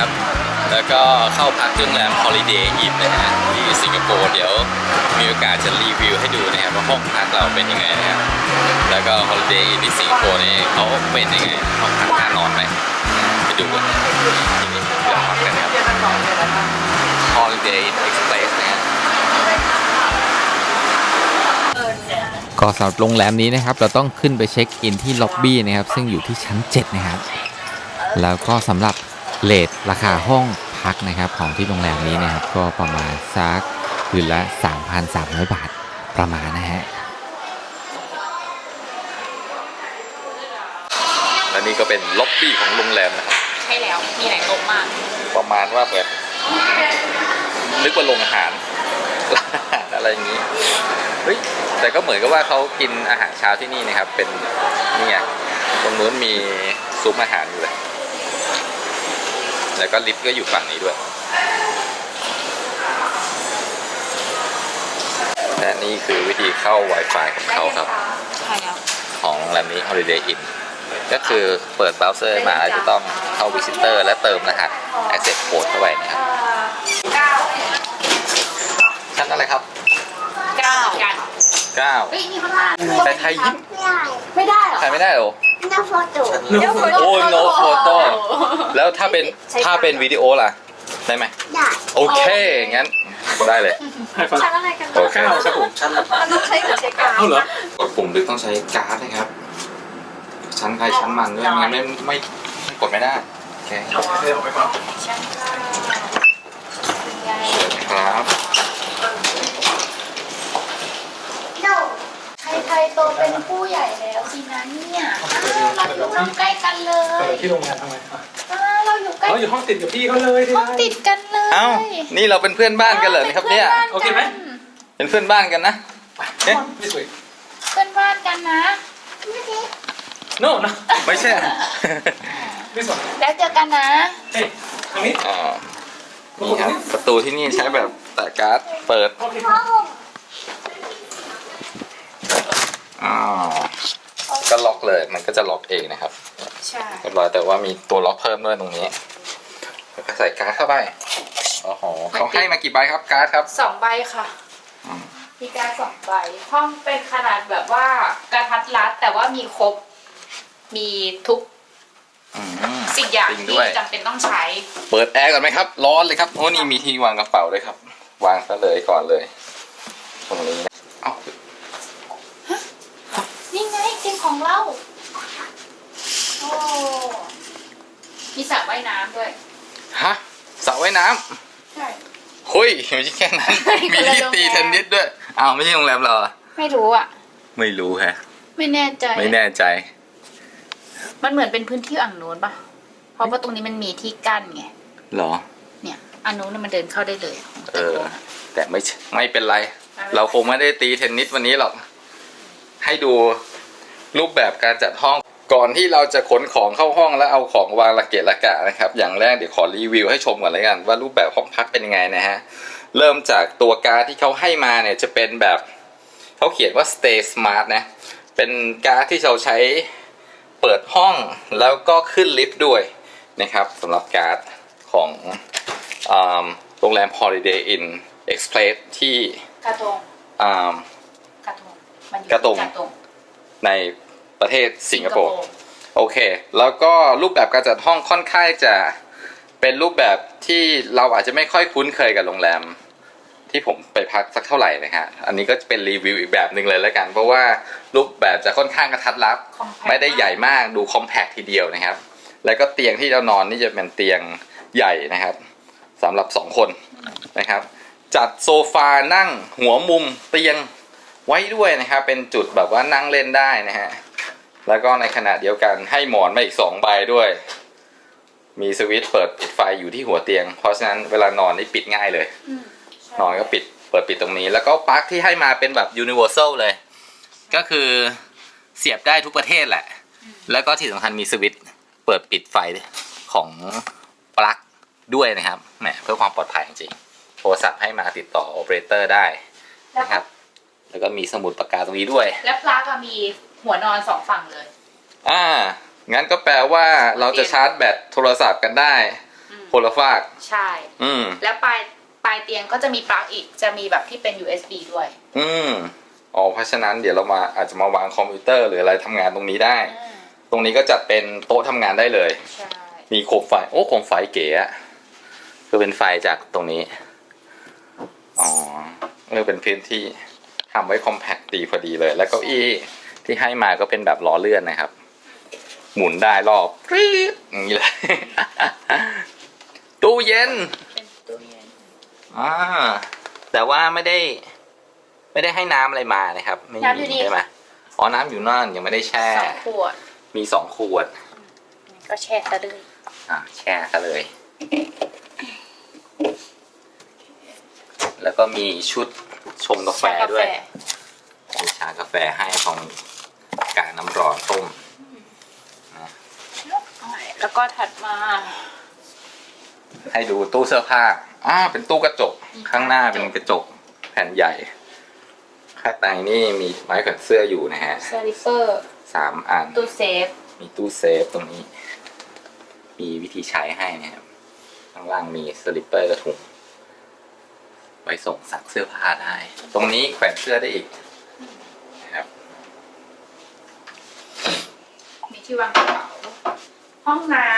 นะครับ แล้วก็เข้าพักที่โรงแรม Holiday Inn นะฮะที่สิงคโปร์เดี๋ยวมีโอกาสจะรีวิวให้ดูนะครับว่าห้องพักเราเป็นยังไงนะครับ แล้วก็ Holiday Inn ที่สิงคโปร์นี่เขาเป็นยังไงห้องพักน่านอนไหมไปดูกันนี่เดี๋ยวพักกันนะครับ Holiday Inn Express นะฮะก็สำหรับโรงแรมนี้นะครับ เราต้องขึ้นไปเช็คอินที่ล็อบบี้นะครับ ซึ่งอยู่ที่ชั้น 7 นะครับ แล้วก็สำหรับ เลทราคาห้องพักนะครับของที่โรงแรมนี้นะครับก็ประมาณสักคืนละ 3,300 บาทประมาณนะฮะและนี่ก็เป็นล็อบบี้ของโรงแรมนะครับ ใช่แล้ว มีหลายโต๊ะมาก ประมาณว่าแบบนึกว่าโรงอาหารร้านอาหารอะไรอย่างนี้ เฮ้ย แต่ก็เหมือนกับว่าเขากินอาหารเช้าที่นี่นะครับ เป็นนี่ไงตรงนู้นมีซุ้มอาหารอยู่เลย แล้วก็ลิฟต์ก็อยู่ฝั่งนี้ด้วย และนี่คือวิธีเข้า Wi-Fi ของเขาครับ ใช่แล้วของโรงแรมนี้ Holiday Inn ก็คือเปิดเบราว์เซอร์มาแล้วจะต้องเข้า Visitor และเติมรหัส Access Code เข้าไปนะครับเก้าชั้นอะไรครับ เก้ากัน 9เฮ้ยนี่ข้างล่างแต่ไทยยิ้มไม่ได้เหรอถ่ายไม่ได้เหรอ หน้าโฟโต้เดี๋ยวโอ้ย no photo แล้วถ้าเป็นใช้ถ้าเป็นวิดีโอล่ะ ได้ไหมได้โอเคงั้นได้เลยชั้นอะไรกันโอเคครับผมชั้นละมันต้องใช้หัวใช้กาวเอาเหรอกดปุ่มลึกต้องใช้การ์ดนะครับ ชั้นใครชั้นมันด้วยไม่งั้นไม่ไม่ไม่กดไม่ได้โอเคเดี๋ยวออกไปก่อนชั้นเก้าคุณยายเชิญครับ โน ใครๆโตเป็นผู้ใหญ่แล้วสินะเนี่ยอ้าวเราอยู่ห้องใกล้กันเลเปิยดที่โรงงานทำไมอะอ้าวเราอยู่ใกล้เราอยู่ห้องติดกับพี่เขาเลยที่ห้องติดกันเลยเอ้า นี่เราเป็นเพื่อนบ้านกันเหรอครับเนี่ย โอเคไหมเป็นเพื่อนบ้านกันนะ เอ๊ะ ไม่สวย เพื่อนบ้านกันนะโน่นะไม่ใช่ ไม่สวยแล้วเจอกันนะเฮ้ยทางนี้อ่า นี่ครับ ประตูที่นี่ใช้แบบแตะการ์ดเปิด โอเค พ่อผม อ่าก็ล็อกเลยมันก็จะล็อกเองนะครับใช่เรียบร้อยแต่ว่ามีตัวล็อกเพิ่มด้วยตรงนี้แล้วก็ใส่การ์ดเข้าไปโอ้โหเขาให้มากี่ใบครับการ์ดครับสองใบค่ะอืมมีการสองใบห้องเป็นขนาดแบบว่ากระทัดรัดแต่ว่ามีครบ มีทุกอืม สิ่งอย่างจริงที่ด้วย จำเป็นต้องใช้ เปิดแอร์ก่อนไหมครับ ร้อนเลยครับโอ้นี่มีที่วางกระเป๋าด้วยครับ วางซะเลยก่อนเลย ตรงนี้นะเอ้านี่ไง เตียงของเรา โอ้ มีสระว่ายน้ำด้วย ฮะสระว่ายน้ำใช่เฮ้ยไม่ใช่แค่นั้น มีที่ตีเทนนิสด้วยอ้าวไม่ใช่โรงแรมเราเหรอไม่รู้อะ ไม่รู้แฮะ ไม่แน่ใจ ไม่แน่ใจ มันเหมือนเป็นพื้นที่อ่างนู้นปะเพราะว่าตรงนี้มันมีที่กั้นไง เหรอ เนี่ยอันนู้นน่ะมันเดินเข้าได้เลยเออแต่ไม่ใช่ไม่เป็นไร เราคงไม่ได้ตีเทนนิสวันนี้หรอก ให้ดู รูปแบบการจัดห้องก่อนที่เราจะขนของเข้าห้องแล้วเอาของวางระเกะระกะนะครับ อย่างแรกเดี๋ยวขอรีวิวให้ชมก่อนเลยกัน ว่ารูปแบบห้องพักเป็นยังไงนะฮะเริ่มจากตัวการ์ดที่เขาให้มาเนี่ยจะเป็นแบบเขาเขียนว่า stay smart นะเป็นการ์ดที่เราใช้เปิดห้องแล้วก็ขึ้นลิฟต์ด้วยนะครับสำหรับการ์ดของอ่าโรงแรม Holiday Inn Express ที่กระทงอ่ากระทงมันอยู่กระทงที่กระทง ในประเทศสิงคโปร์โอเค แล้วก็รูปแบบการจัดห้องค่อนข้างจะเป็นรูปแบบที่เราอาจจะไม่ค่อยคุ้นเคยกับโรงแรม ที่ผมไปพักสักเท่าไหร่นะฮะ อันนี้ก็จะเป็นรีวิวอีกแบบหนึ่งเลยแล้วกัน เพราะว่ารูปแบบจะค่อนข้างกระทัดรัด compact ไม่ได้ใหญ่มากดูคอมแพคทีเดียวนะครับ แล้วก็เตียงที่เรานอนนี่จะเป็นเตียงใหญ่นะครับสำหรับสองคนนะครับ จัดโซฟานั่งหัวมุมเตียง ไว้ด้วยนะครับเป็นจุดแบบว่านั่งเล่นได้นะฮะแล้วก็ในขณะเดียวกันให้หมอนมาอีกสองใบด้วย มีสวิตช์เปิดปิดไฟอยู่ที่หัวเตียง เพราะฉะนั้นเวลานอนนี่ปิดง่ายเลยอืมใช่นอนก็ปิดเปิดปิดตรงนี้ แล้วก็ปลั๊กที่ให้มาเป็นแบบ universal เลย ก็คือเสียบได้ทุกประเทศแหละ แล้วก็ที่สำคัญมีสวิตช์เปิดปิดไฟของปลั๊กด้วยนะครับแหมเพื่อความปลอดภัยจริงๆโทรศัพท์ให้มาติดต่อโอเปอเรเตอร์ได้แล้วนะครับ แล้วก็มีสมุดปากกาตรงนี้ด้วย และปลั๊กอะมีหัวนอนสองฝั่งเลย อ่า งั้นก็แปลว่าเราจะชาร์จแบตโทรศัพท์กันได้อืม คนละฝาก ใช่ อืม แล้วปลายปลายเตียงก็จะมีปลั๊กอีก จะมีแบบที่เป็น USB ด้วย อืมอ๋อเพราะฉะนั้นเดี๋ยวเรามาอาจจะมาวางคอมพิวเตอร์หรืออะไรทำงานตรงนี้ได้ตรงนี้ก็จัดเป็นโต๊ะทำงานได้เลย ใช่ มีโคมไฟ โอ้โคมไฟเก๋อะคือเป็นไฟจากตรงนี้ อ๋อเออเป็นพื้นที่ ทำไว้คอมแพคดีพอดีเลย แล้วเก้าอี้ที่ให้มาก็เป็นแบบล้อเลื่อนนะครับ หมุนได้รอบกรี๊ดอย่างนี้เลยตู้เย็นเป็นตู้เย็นอ่าแต่ว่าไม่ได้ ไม่ได้ให้น้ำอะไรมานะครับ ไม่มีใช่ไหมอ๋อน้ำอยู่นั่นยังไม่ได้แช่สองขวดมีสองขวด ก็แช่ซะเลยอะแช่ซะเลย แล้วก็มีชุด ชงกาแฟด้วยมีชากาแฟให้ของกาน้ำร้อนต้มแล้วก็ถัดมา ให้ดูตู้เสื้อผ้าอ่าเป็นตู้กระจก ข้างหน้าเป็นกระจกแผ่นใหญ่ ข้างในนี่มีไม้แขวนเสื้ออยู่นะฮะสลิปเปอร์สามอัน ตู้เซฟ มีตู้เซฟตรงนี้ มีวิธีใช้ให้นะครับ ข้างล่างมีสลิปเปอร์กระถุง ไว้ส่งซักเสื้อผ้าได้ ตรงนี้แขวนเสื้อได้อีกนะครับ มีที่วางกระเป๋าห้องน้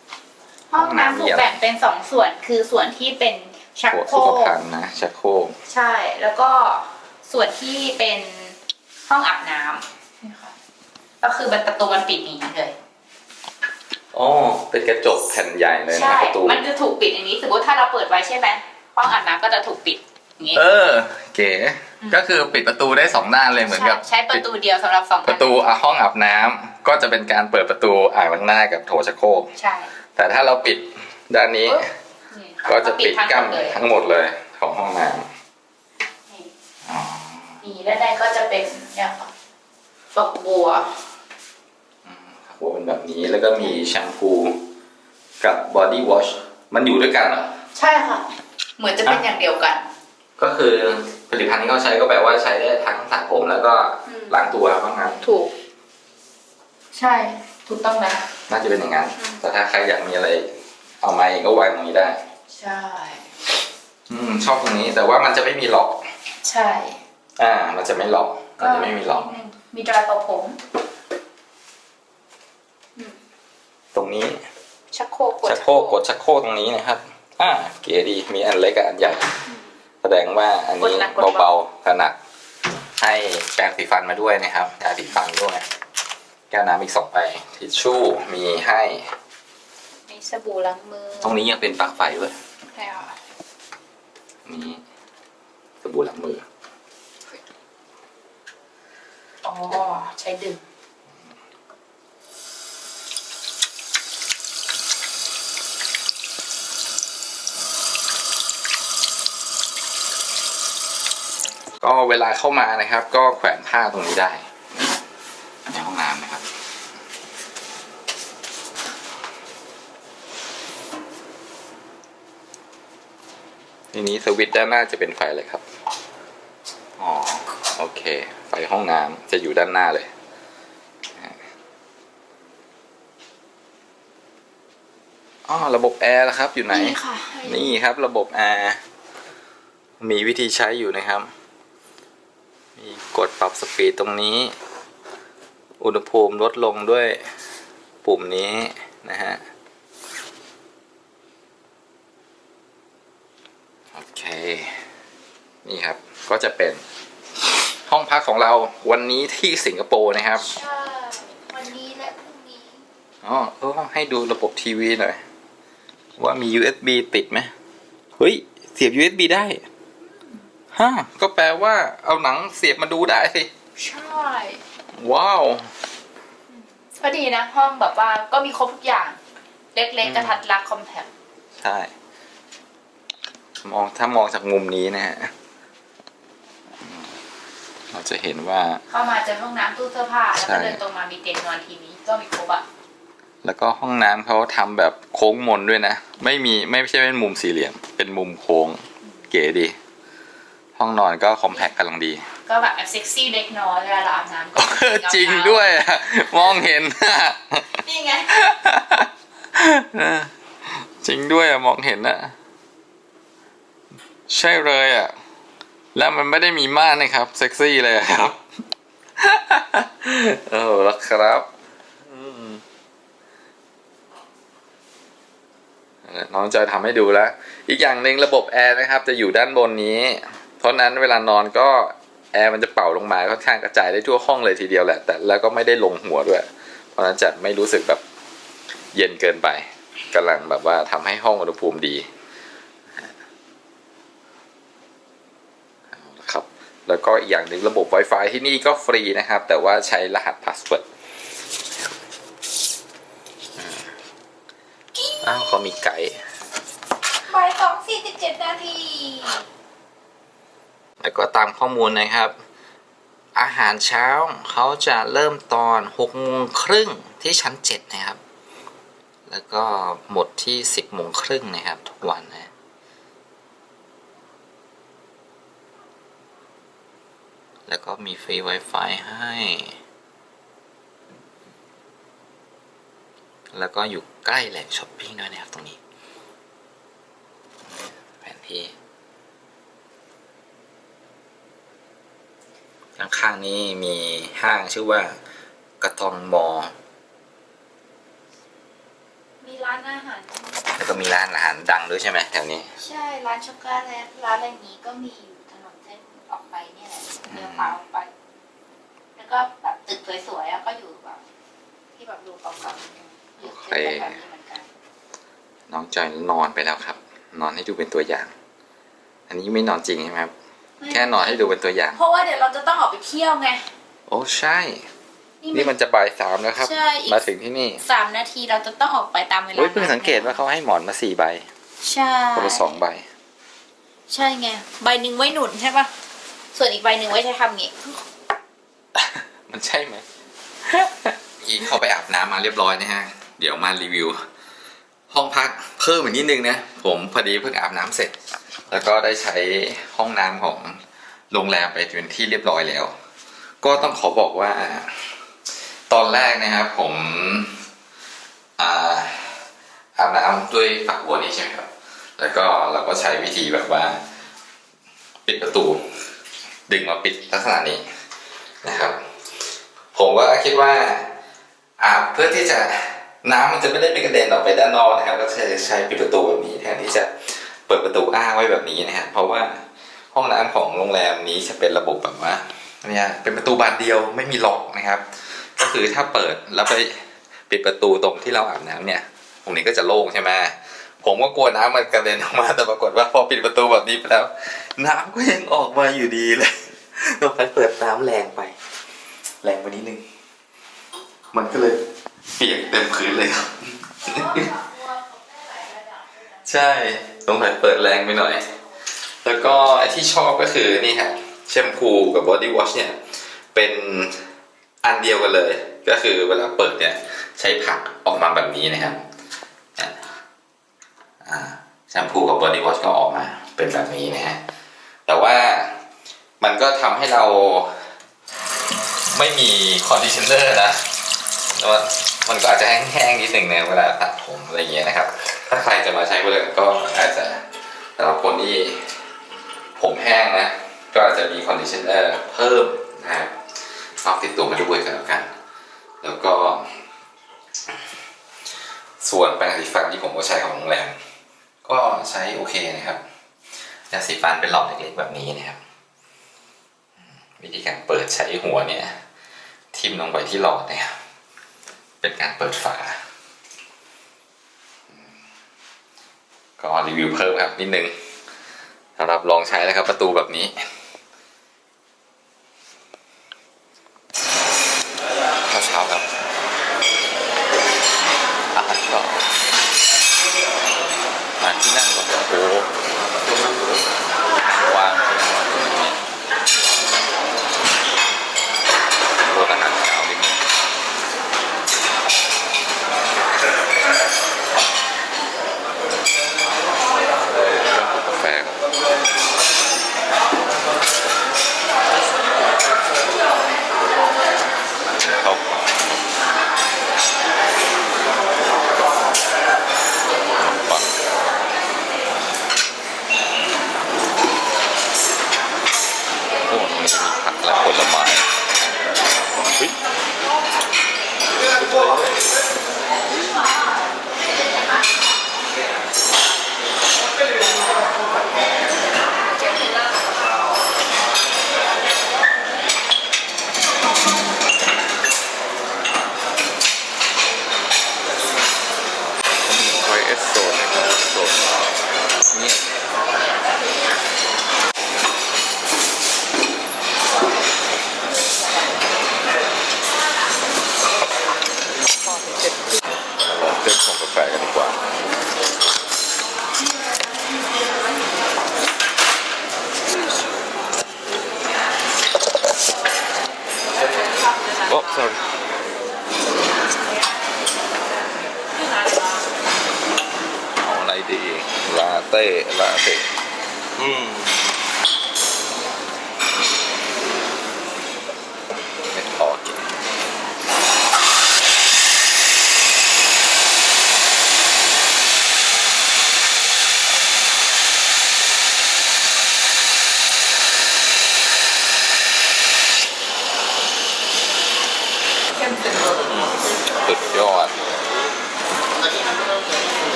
ำห้องน้ำถูกแบ่งเป็นสองส่วนคือส่วนที่เป็นชักหัวโครสุขกภัณฑ์นะชักโครกใช่แล้วก็ส่วนที่เป็นห้องอาบน้ำนี่ค่ะก็คือประตูมันปิดอย่างนี้เลยอ๋อเป็นกระจกแผ่นใหญ่เลยนะใช่ประตูมันจะถูกปิดอย่างนี้สมมติถ้าเราเปิดไว้ใช่ไหม ห้องอาบน้ำก็จะถูกปิดอย่างนี้เออ เก๋ก็คือปิดประตูได้สองด้านเลยเหมือนกับ ใช้ประตูเดียวสำหรับสองประตูอะห้องอาบน้ำก็จะเป็นการเปิดประตูอ่างล้างหน้ากับโถชักโครกใช่แต่ถ้าเราปิดด้านนี้ปึ๊บนี่ค่ก็จะปิดทั้งหกั้มนดเลยทั้งหมดเลยของห้องน้นี่ำอ๋อนี่ด้านในก็จะเป็นเนี่ยค่ะฝักบัว ครับผมเป็นแบบนี้แล้วก็มีแชมพูกับบอดี้วอชมันอยู่ด้วยกันเหรอ ใช่ค่ะ เหมือนจะเป็นอย่างเดียวกัน ก็คือผลิตภัณฑ์ที่เขาใช้ก็แปลว่าใช้ได้ทั้งสระผมแล้วก็อืมล้างตัวบ้างงั้นถูก ใช่ ถูกต้องนะน่าจะเป็นอย่างนั้นอืมแต่ถ้าใครอยากมีอะไร เอามาเองก็วางตรงนี้ได้ ใช่ อืม ชอบตรงนี้แต่ว่ามันจะไม่มีล็อกใช่ อ่า มันจะไม่ล็อกมันจะไม่มีล็อกนิดนึงมีดรายเป่าผม ตรงนี้ชักโครกดชักโครกกดชักโครกตรงนี้นะครับ อ่าเก๋ดีมีอันเล็กกับอันใหญ่ แสดงว่าอันนี้เบาๆถนัดให้แปรงสีฟันมาด้วยนะครับยาสีฟันด้วยแก้วน้ำอีกสองใบทิชชู่มีให้ มีสบู่ล้างมือ ตรงนี้ยังเป็นปลั๊กไฟด้วยใช่ค่ะนี่สบู่ล้างมือ อ๋อ ใช้ดึง ก็เวลาเข้ามานะครับ ก็แขวนผ้าตรงนี้ได้ในห้องน้ำนะครับ ทีนี้สวิตช์ด้านหน้าจะเป็นไฟอะไรครับ อ๋อ โอเค ไฟห้องน้ำจะอยู่ด้านหน้าเลยอ๋อระบบแอร์ล่ะครับ อยู่ไหน นี่ค่ะ นี่ครับ ระบบแอร์มีวิธีใช้อยู่นะครับ มีกดปรับสปีดตรงนี้ อุณหภูมิลดลงด้วยปุ่มนี้นะฮะ โอเค นี่ครับ ก็จะเป็นห้องพักของเราวันนี้ที่สิงคโปร์นะครับใช่วันนี้และพรุ่งนี้ อ๋อเออให้ดูระบบทีวีหน่อย ว่ามี USB ติดไหมเฮ้ย เสียบ USB ได้ ฮะก็แปลว่าเอาหนังเสียบมาดูได้สิ ใช่ ว้าว ก็ดีนะ ห้องแบบว่าก็มีครบทุกอย่าง เล็ก ๆ กระทัดรัดคอมแพคใช่ มองถ้ามองจากมุมนี้นะฮะ เราจะเห็นว่า เข้ามาเจอห้องน้ำตู้เสื้อผ้า แล้วใช่ก็เดินตรงมามีเตียงนอนทีวีก็มีครบอะแล้วก็ห้องน้ำเขาทำแบบโค้งมนด้วยนะ ไม่มีไม่ใช่เป็นมุมสี่เหลี่ยม เป็นมุมโค้ง เก๋ดี ห้องนอนก็คอมแพคกำลังดี ก็แบบแอบเซ็กซี่เล็กน้อยเวลาเราอาบน้ำก็จริงด้วยอะมองเห็นนี่ไงเออจริงด้วยอะมองเห็นอะใช่เลยอะแล้วมันไม่ได้มีม่านนะครับเซ็กซี่เลยอะครับเออแล้วครับอืมน้องจะทำให้ดูแล้ว อีกอย่างหนึ่งระบบแอร์นะครับ จะอยู่ด้านบนนี้ เพราะนั้นเวลานอนก็แอร์มันจะเป่าลงมาค่อนข้างกระจายได้ทั่วห้องเลยทีเดียวแหละ แต่แล้วก็ไม่ได้ลงหัวด้วย เพราะฉะนั้นจะไม่รู้สึกแบบเย็นเกินไปกำลังแบบว่าทำให้ห้องอุณหภูมิดีเอาละครับ แล้วก็อีกอย่างหนึ่งระบบ Wi-Fi ที่นี่ก็ฟรีนะครับ แต่ว่าใช้รหัสพาสเวิร์ดอ้าวเขามีไกด์บ่ายสองสี่สิบเจ็ดนาที แล้วก็ตามข้อมูลนะครับ อาหารเช้าเขาจะเริ่มตอน6โมงครึ่งที่ชั้น 7 นะครับ แล้วก็หมดที่ 10โมงครึ่งนะครับ ทุกวันนะแล้วก็มีฟรี Wi-Fi ให้ แล้วก็อยู่ใกล้แหล่งช้อปปิ้งด้วยนะครับตรงนี้ แผนที่ ข้างๆนี้มีห้างชื่อว่ากระทองมอ มีร้านอาหารแล้วก็มีร้านอาหารดังด้วยใช่ไหมแถวนี้ ใช่ร้านช็อกโกแลตร้านอะไรนี้ก็มีอยู่ถนนเส้นออกไปเนี่ยแหละเลี้ยวขวาออกไป แล้วก็แบบตึกสวยๆอะก็อยู่แบบที่แบบดูเก่าๆอยู่เส้นแบบนี้เหมือนกันน้องจอยนอนไปแล้วครับ นอนให้ดูเป็นตัวอย่าง อันนี้ไม่นอนจริงใช่ไหมครับ แค่นอนให้ดูเป็นตัวอย่าง เพราะว่าเดี๋ยวเราจะต้องออกไปเที่ยวไง โอ้ใช่ นี่นี่มัมันนจะบ่ายสามแล้วครับ ใช่อีก มาถึงที่นี่สามนาทีเราจะต้องออกไปตามเวลาโอ้ยเพิ่งสังเกตว่าเขาให้หมอนมาสี่ใบใช่คนละสองใบ ใช่ไงใบหนึ่งไว้หนุนใช่ปะส่วนอีกใบหนึ่งไว้ใช้ทำงี้มันใช่ไหม อีเข้าไปอาบน้ำมาเรียบร้อยนะฮะ เดี๋ยวมารีวิว ห้องพักเพิ่มอีกนิดนึงนะ ผมพอดีเพิ่งอาบน้ำเสร็จ แล้วก็ได้ใช้ห้องน้ำของโรงแรมไปเป็นที่เรียบร้อยแล้ว ก็ต้องขอบอกว่า ตอนแรกนะครับ ผมอาอาบน้ำด้วยฝักบัวนี้ใช่ไหมครับ แล้วก็เราก็ใช้วิธีแบบว่า ปิดประตู ดึงมาปิดลักษณะนี้นะครับ ผมก็คิดว่าอาบเพื่อที่จะน้ำมันจะไม่ได้ไปกระเด็นออกไปด้านนอกนะครับ ก็ใช้ใช้ปิดประตูแบบนี้แทนที่จะ เปิดประตูอ้าไว้แบบนี้นะครับเพราะว่าห้องน้ำของโรงแรมนี้จะเป็นระบบแบบว่าเนี่ยเป็นประตูบานเดียวไม่มีล็อกนะครับ ก็คือถ้าเปิดแล้วไปปิดประตูตรงที่เราอาบน้ำเนี่ยตรงนี้ก็จะโล่งใช่ไหมผมก็กลัวน้ำมันกระเด็นออกมาแต่ปรากฏว่าพอปิดประตูแบบนี้ไปแล้ว น้ำก็ยังออกมาอยู่ดีเลยเราไปเปิดน้ำแรงไป แรงไปนิดนึงมันก็เลยเปียกเต็มพื้นเลยครับ ใช่ ตรงไหนเปิดแรงไปหน่อย แล้วก็ไอที่ชอบก็คือนี่ฮะแชมพูกับบอดี้วอชเนี่ยเป็นอันเดียวกันเลย ก็คือเวลาเปิดเนี่ยใช้ผักออกมาแบบนี้นะครับแชมพูกับบอดี้วอชก็ออกมาเป็นแบบนี้นะฮะแต่ว่ามันก็ทำให้เราไม่มีคอนดิชเนอร์นะแล้วมันก็อาจจะแห้งๆนิดหนึ่งในเวลาตัดผมอะไรเงี้ยนะครับ ถ้าใครจะมาใช้บริการก็อาจจะสำหรับคนที่ผมแห้งนะ ก็อาจจะมีคอนดิชเนอร์เพิ่มนะครับฝากติดตัวมาด้วยกันแล้วกัน แล้วก็ ส่วนแปรงสีฟันที่ผมก็ใช้ของโรงแรมก็ใช้โอเคนะครับยาสีฟันเป็นหลอดเล็กๆแบบนี้นะครับ วิธีการเปิดใช้หัวเนี่ย ทิ่มลงไปที่หลอดเนะครับเป็นการเปิดฝาอืม ก็รีวิวเพิ่มครับนิดนึงสำหรับลองใช้นะครับประตูแบบนี้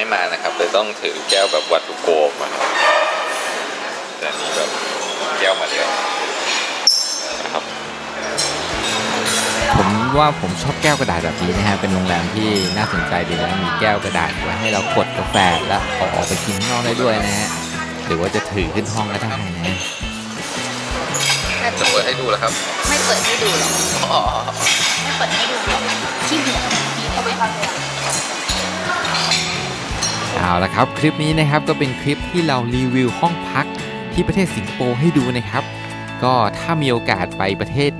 ไม่มานะครับเลยต้องถือแก้วแบบวัตถุโกมมาครับแต่อันนี้แบบแก้วมาเดียวนะครับ ผมว่าผมชอบแก้วกระดาษแบบนี้นะฮะเป็นโรงแรมที่น่าสนใจดีนะมีแก้วกระดาษไว้ให้เรากดกาแฟแล้วเอาออกไปกินข้างนอกได้ด้วยนะฮะหรือว่าจะถือขึ้นห้องก็ได้นะจะเปิดให้ดูแล้วครับ ไม่เปิดให้ดูหรอกไม่เปิดให้ดูหรอกขี้เหี่ยวพี่เขาไม่เข้าใจ เอาละครับคลิปนี้นะครับก็เป็นคลิปที่เรารีวิวห้องพักที่ประเทศสิงคโปร์ให้ดูนะครับ ก็ถ้ามีโอกาสไปประเทศ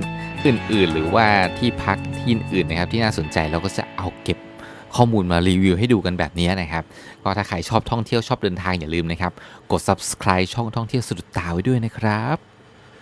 อื่นๆ หรือว่าที่พักที่อื่นนะครับที่น่าสนใจเราก็จะเอาเก็บข้อมูลมารีวิวให้ดูกันแบบนี้นะครับ ก็ถ้าใครชอบท่องเที่ยวชอบเดินทางอย่าลืมนะครับ กด subscribe ช่องท่องเที่ยวสุดตาไว้ด้วยนะครับ